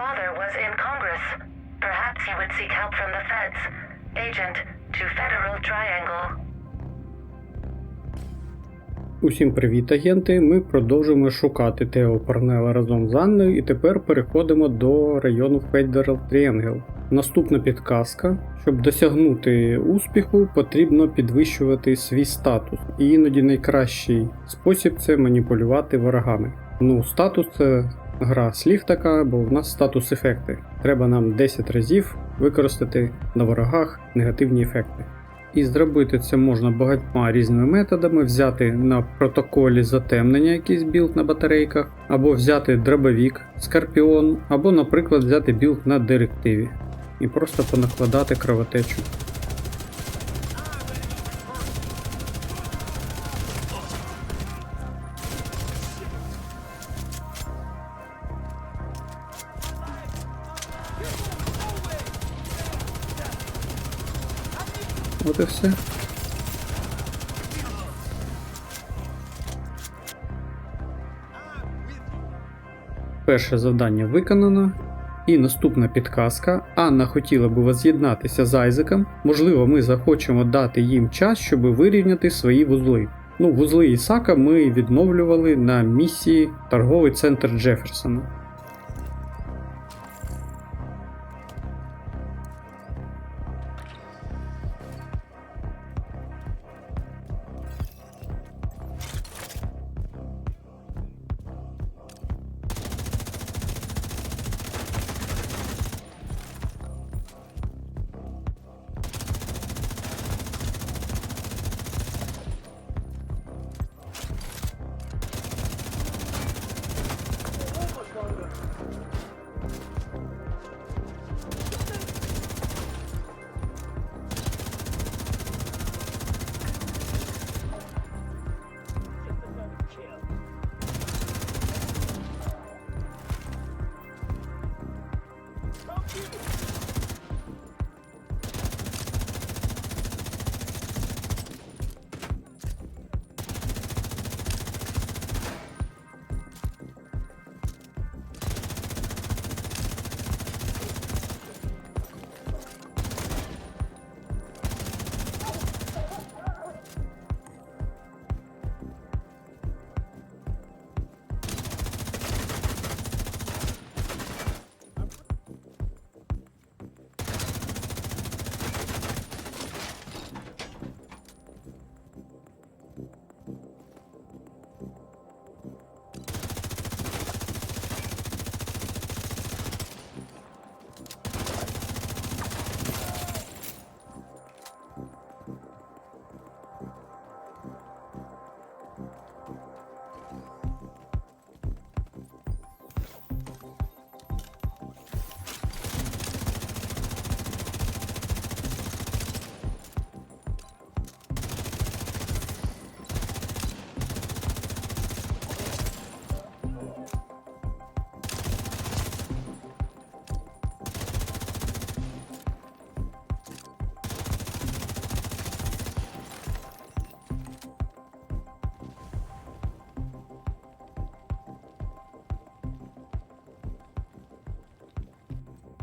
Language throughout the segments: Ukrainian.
father was in Congress. Perhaps he would seek help from the feds. Agent to Federal Triangle. Усім привіт, агенти! Ми продовжуємо шукати Тео Парнела разом з Анною і тепер переходимо до району Federal Triangle. Наступна підказка. Щоб досягнути успіху, потрібно підвищувати свій статус. І іноді найкращий спосіб це маніпулювати ворогами. Ну, статус це гра слів така, бо в нас статус ефекти. Треба нам 10 разів використати на ворогах негативні ефекти. І зробити це можна багатьма різними методами: взяти на протоколі затемнення якийсь білд на батарейках, або взяти дробовік Скорпіон, або, наприклад, взяти білд на директиві і просто понакладати кровотечу. От і все. Перше завдання виконано. І наступна підказка. Анна хотіла би воз'єднатися з Айзеком. Можливо, ми захочемо дати їм час, щоб вирівняти свої вузли. Ну, вузли Ісака ми відновлювали на місії торговий центр Джеферсона.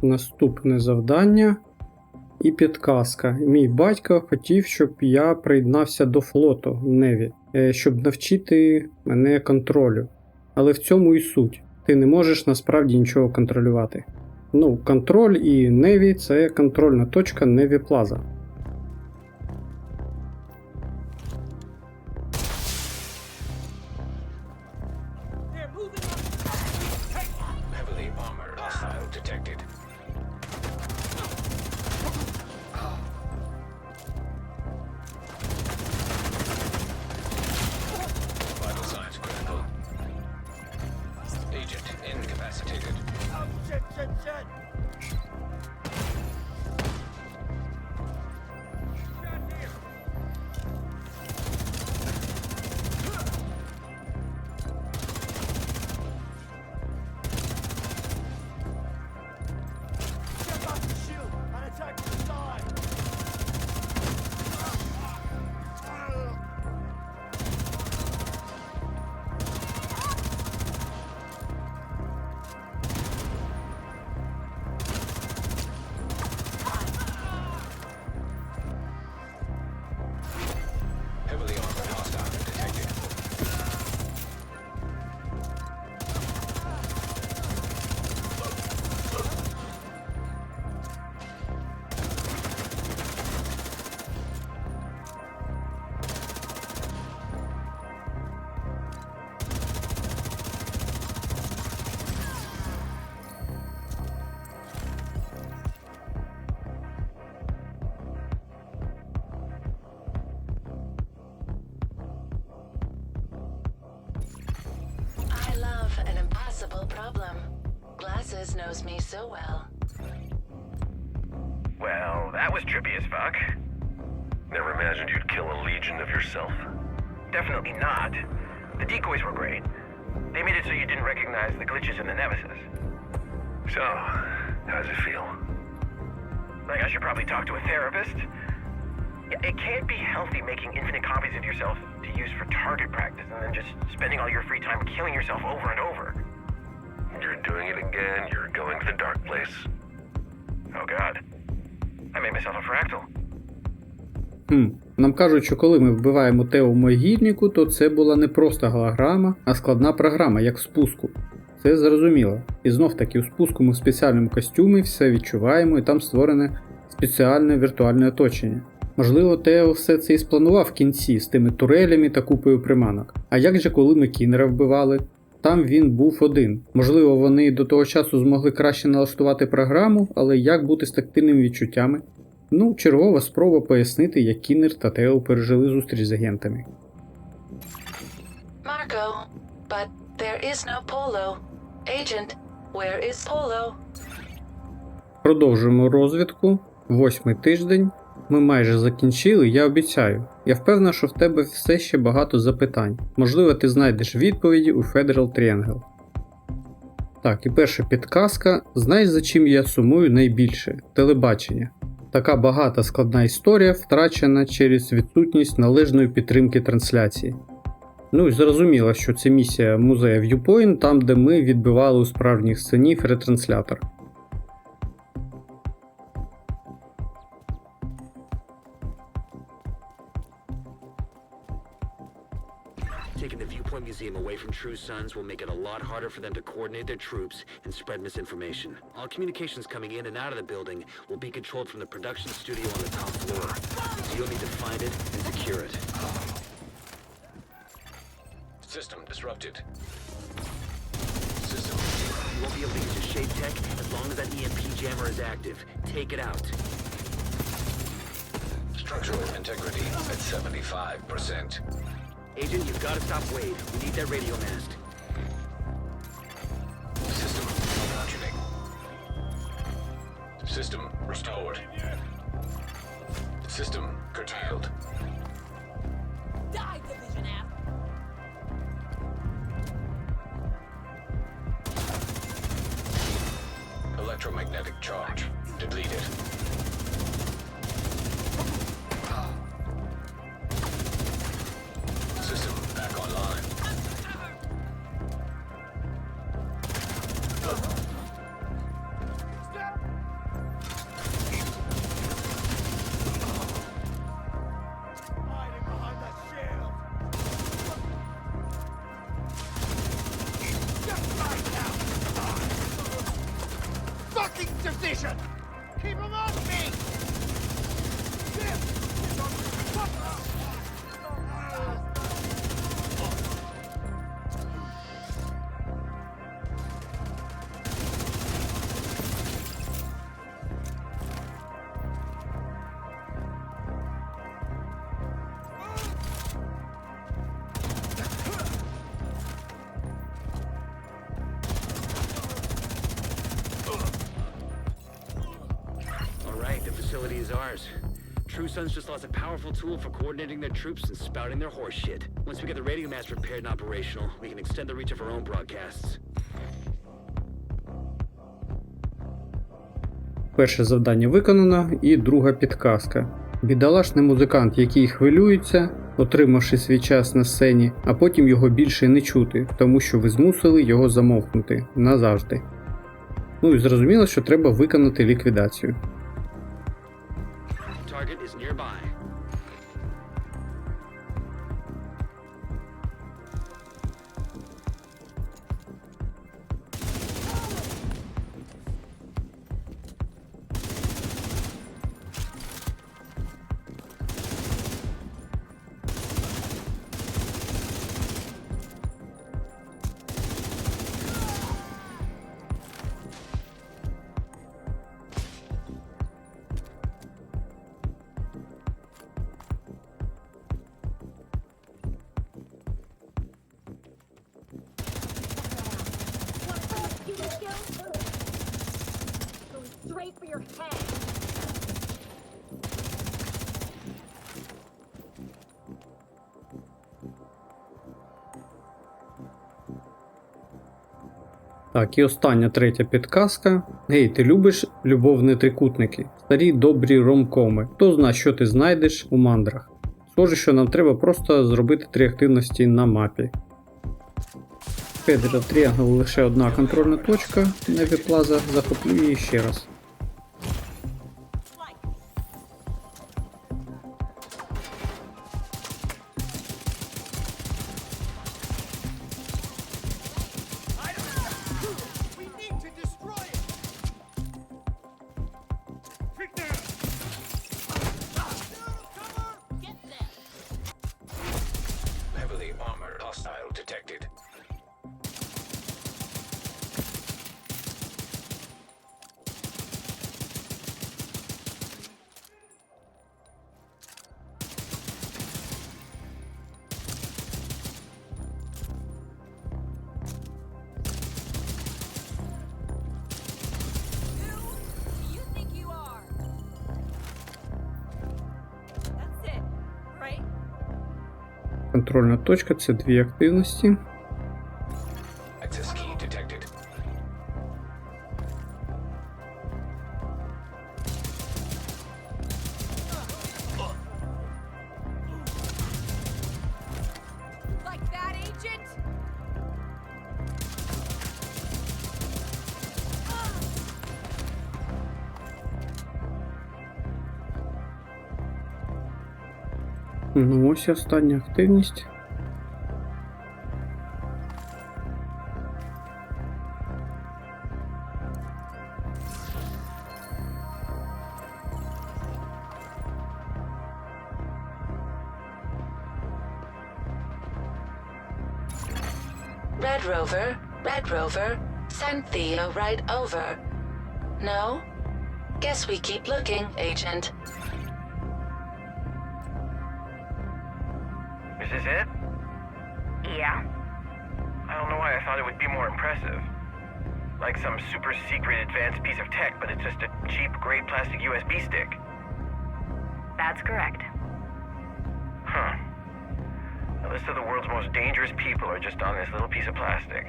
Наступне завдання і підказка. Мій батько хотів, щоб я приєднався до флоту Неві, е, щоб навчити мене контролю. Але в цьому і суть. Ти не можеш насправді нічого контролювати. Ну, контроль і Неві це контрольна точка Неві Плаза. So well. Well, that was trippy as fuck. Never imagined you'd kill a legion of yourself. Definitely not. The decoys were great. They made it so you didn't recognize the glitches in the Nemesis. So, how does it feel? Like I should probably talk to a therapist. It can't be healthy making infinite copies of yourself to use for target practice and then just spending all your free time killing yourself over and over. You're doing it again. You're going to the dark place. Oh god. I made myself a fractal. Хм. Нам кажуть, що коли ми вбиваємо Тео в то це була не просто голограма, а складна програма, як в спуску. Це зрозуміло. І знов таки у спуску ми в спеціальному костюмі все відчуваємо, і там створене спеціальне віртуальне оточення. Можливо, Тео все це і спланував в кінці з тими турелями та купою приманок. А як же коли ми кінера вбивали? Там він був один. Можливо, вони до того часу змогли краще налаштувати програму, але як бути з тактильними відчуттями? Ну, чергова спроба пояснити, як Кінер та Тео пережили зустріч з агентами. Marco, but there is no Polo. Agent, where is Polo? Продовжуємо розвідку. Восьмий тиждень. Ми майже закінчили, я обіцяю. Я впевнена, що в тебе все ще багато запитань. Можливо, ти знайдеш відповіді у Federal Triangle. Так, і перша підказка. Знаєш, за чим я сумую найбільше? Телебачення. Така багата складна історія втрачена через відсутність належної підтримки трансляції. Ну і зрозуміло, що це місія музея Viewpoint, там де ми відбивали у справжніх сценів ретранслятор. True Sons will make it a lot harder for them to coordinate their troops and spread misinformation. All communications coming in and out of the building will be controlled from the production studio on the top floor. So you'll need to find it and secure it. System disrupted. System. You won't be able to use your shade tech as long as that EMP jammer is active. Take it out. Structural integrity at 75%. Agent, you've got to stop Wade. We need that radio mast. System functioning. System restored. System curtailed. Die, Division F! Electromagnetic charge depleted. Division! Keep him on me! Ours. True Sons just lost a powerful tool for coordinating their troops and spouting their horse shit. Once we get the radio mast repaired and operational, we can extend the reach of our own broadcasts. Перше завдання виконано, і друга підказка. Бідолашний музикант, який хвилюється, отримавши свій час на сцені, а потім його більше не чути, тому що ви змусили його замовкнути назавжди. Ну і зрозуміло, що треба виконати ліквідацію. Target is nearby. Так, і остання третя підказка. Гей, ти любиш любовні трикутники? Старі добрі ромкоми. Хто знає, що ти знайдеш у мандрах? Схоже, що нам треба просто зробити три активності на мапі. Федера Тріангл лише одна контрольна точка, на Plaza, захоплю її ще раз. Контрольна точка це дві активності. Ну ось і остання активність. Red Rover, Red Rover, send Theo right over. No? Guess we keep looking, Agent. Thought it would be more impressive. Like some super secret advanced piece of tech, but it's just a cheap gray plastic USB stick. That's correct. Huh. The list of the world's most dangerous people are just on this little piece of plastic.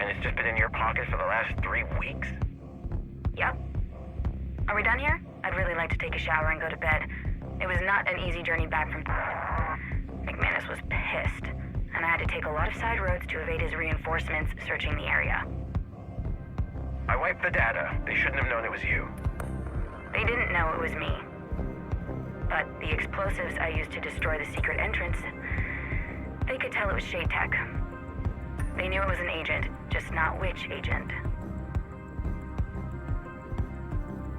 And it's just been in your pocket for the last three weeks? Yep. Are we done here? I'd really like to take a shower and go to bed. It was not an easy journey back from. McManus was pissed, and I had to take a lot of side roads to evade his reinforcements searching the area. I wiped the data. They shouldn't have known it was you. They didn't know it was me. But the explosives I used to destroy the secret entrance, they could tell it was Shade Tech. They knew it was an agent, just not which agent.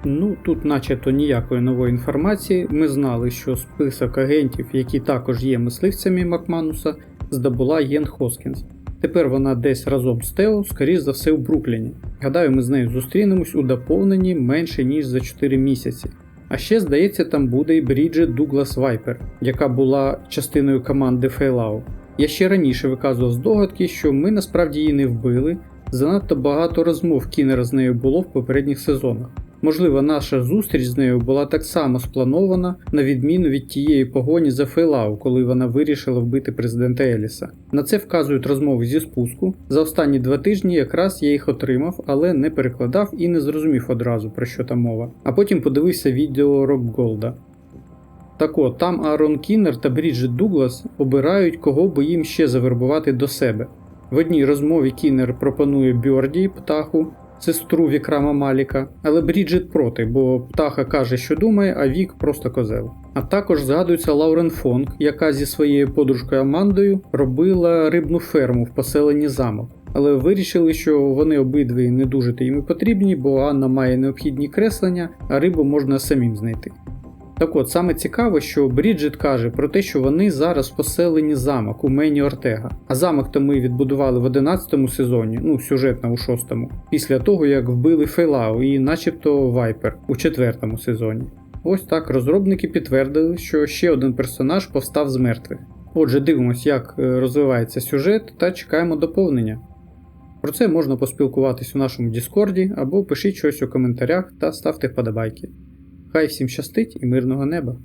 Ну, тут начебто ніякої нової інформації. Ми знали, що список агентів, які також є мисливцями Макмануса, здобула Єн Хоскінс. Тепер вона десь разом з Тео, скоріш за все, у Брукліні. Гадаю, ми з нею зустрінемось у доповненні менше ніж за 4 місяці. А ще, здається, там буде і Бріджит Дуглас Вайпер, яка була частиною команди Фейлау. Я ще раніше виказував здогадки, що ми насправді її не вбили. Занадто багато розмов Кінера з нею було в попередніх сезонах. Можливо, наша зустріч з нею була так само спланована, на відміну від тієї погоні за Фейлау, коли вона вирішила вбити президента Еліса. На це вказують розмови зі спуску. За останні два тижні якраз я їх отримав, але не перекладав і не зрозумів одразу про що там мова. А потім подивився відео Роб Голда. Так от, там Аарон Кіннер та Бріджит Дуглас обирають, кого би їм ще завербувати до себе. В одній розмові Кіннер пропонує Бьорді птаху, сестру Вікрама Маліка, але Бріджит проти, бо птаха каже, що думає, а Вік просто козел. А також згадується Лаурен Фонг, яка зі своєю подружкою Амандою робила рибну ферму в поселенні замок. Але вирішили, що вони обидві не дуже їм потрібні, бо Анна має необхідні креслення, а рибу можна самим знайти. Так от, саме цікаве, що Бріджит каже про те, що вони зараз поселені замок у Мені Ортега. А замок то ми відбудували в 11 сезоні, ну сюжетно у 6 після того як вбили Фейлау і начебто Вайпер у 4 сезоні. Ось так розробники підтвердили, що ще один персонаж повстав з мертвих. Отже, дивимось, як е, розвивається сюжет та чекаємо доповнення. Про це можна поспілкуватись у нашому Діскорді або пишіть щось у коментарях та ставте вподобайки. Хай всім щастить і мирного неба!